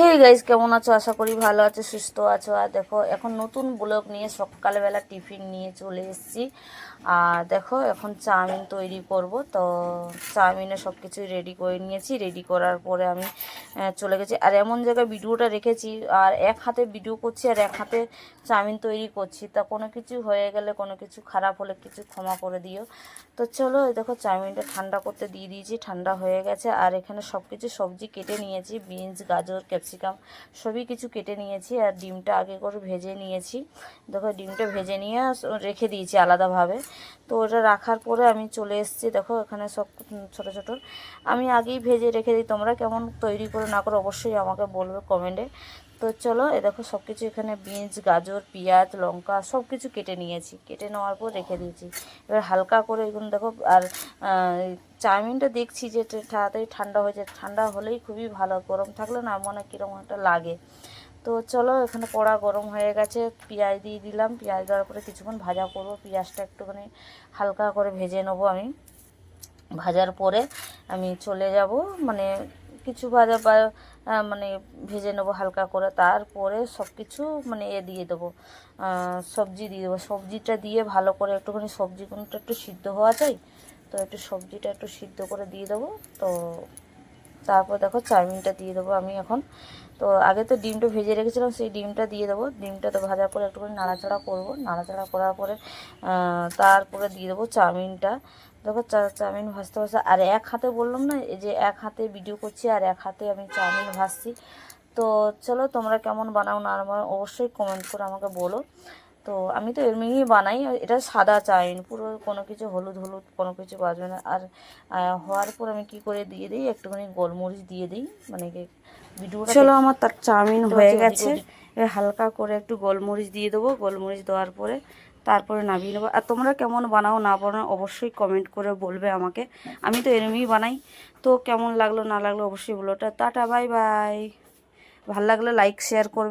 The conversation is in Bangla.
হে গাইজ কেমন আছো? আশা করি ভালো আছো, সুস্থ আছো। আর দেখো, এখন নতুন ব্লগ নিয়ে সকালবেলা টিফিন নিয়ে চলে এসেছি। আর দেখো, এখন চাউমিন তৈরি করব। তো চাউমিনে সব কিছুই রেডি করে নিয়েছি। রেডি করার পরে আমি চলে গেছি। আর এমন জায়গায় ভিডিওটা রেখেছি, আর এক হাতে ভিডিও করছি, আর এক হাতে চাউমিন তৈরি করছি। তা কোনো কিছু হয়ে গেলে, কোনো কিছু খারাপ হলে কিছু ক্ষমা করে দিও। তো চলো দেখো, চাউমিনটা ঠান্ডা করতে দিয়ে দিয়েছি, ঠান্ডা হয়ে গেছে। আর এখানে সব কিছু সবজি কেটে নিয়েছি, বিনস, গাজর ক্যাপসিকাম সবই কিছু কেটে নিয়েছি আর ডিমটা আগে করে ভেজে নিয়েছি। দেখো, ডিমটা ভেজে নিয়ে রেখে দিয়েছি আলাদাভাবে। তো ওটা রাখার পরে আমি চলে এসেছি, দেখো, এখানে সব ছোটো ছোটো। আমি আগেই ভেজে রেখে দিই, তোমরা কেমন তৈরি করে না করো অবশ্যই আমাকে বলবে কমেন্টে। তো চলো, এ দেখো সব কিছু এখানে বিনস, গাজর, পেঁয়াজ, লঙ্কা সব কিছু কেটে নিয়েছি। কেটে নেওয়ার পর রেখে দিয়েছি। এবার হালকা করে এগুলো দেখো, আর চাউমিনটা দেখছি যে তাড়াতাড়ি ঠান্ডা হয়ে যায়। ঠান্ডা হলেই খুবই ভালো, গরম থাকলে না মনে কীরকম একটা লাগে। তো চলো, এখানে কড়া গরম হয়ে গেছে, পেঁয়াজ দিয়ে দিলাম। পেঁয়াজ দেওয়ার পরে কিছুক্ষণ ভাজা করব। পেঁয়াজটা একটুখানি হালকা করে ভেজে নেব আমি। ভাজার পরে আমি চলে যাব মানে কিছু ভাজা বা মানে ভেজে নেব হালকা করে। তারপরে সব কিছু মানে এ দিয়ে দেবো সবজি দিয়ে দেবো। সবজিটা দিয়ে ভালো করে একটুখানি সবজিগুলোটা একটু সিদ্ধ হওয়া চাই, তো একটু সবজিটা একটু সিদ্ধ করে দিয়ে দেবো। তো তারপর দেখো চাউমিনটা দিয়ে দেবো আমি এখন। তো আগে তো ডিমটা ভেজে রেখেছিলাম, সেই ডিমটা দিয়ে দেবো। ডিমটা তো ভাজার পরে একটুখানি নাড়াচাড়া করব। নাড়াচাড়া করার পরে তারপরে দিয়ে দেবো চাউমিনটা। দেখো চাউমিন ভাজতে ভাজতে, আর এক হাতে বললাম না, এই যে এক হাতে ভিডিও করছি, আর এক হাতে আমি চাউমিন ভাজছি। তো চলো তোমরা কেমন বানাও না অবশ্যই কমেন্ট করে আমাকে বলো। তো আমি তো এমনিই বানাই এটা সাদা চাউমিন পুরো কোনো কিছু হলুদ হলুদ কোনো কিছু বাজবে না। আর হওয়ার পর আমি কি করে দিয়ে দিই একটুখানি গোলমরিচ দিয়ে দিই মানে ভিডিওটা চলো আমার তার চাউমিন হয়ে গেছে। হালকা করে একটু গোলমরিচ দিয়ে দেবো গোলমরিচ দেওয়ার পরে তারপরে নামিয়ে নেব। আর তোমরা কেমন বানাও না বানাও অবশ্যই কমেন্ট করে বলবে আমাকে। আমি তো এরমই বানাই। তো কেমন লাগল না লাগল অবশ্যই বলো টাটা বাই বাই। ভালো লাগলে লাইক শেয়ার করবে।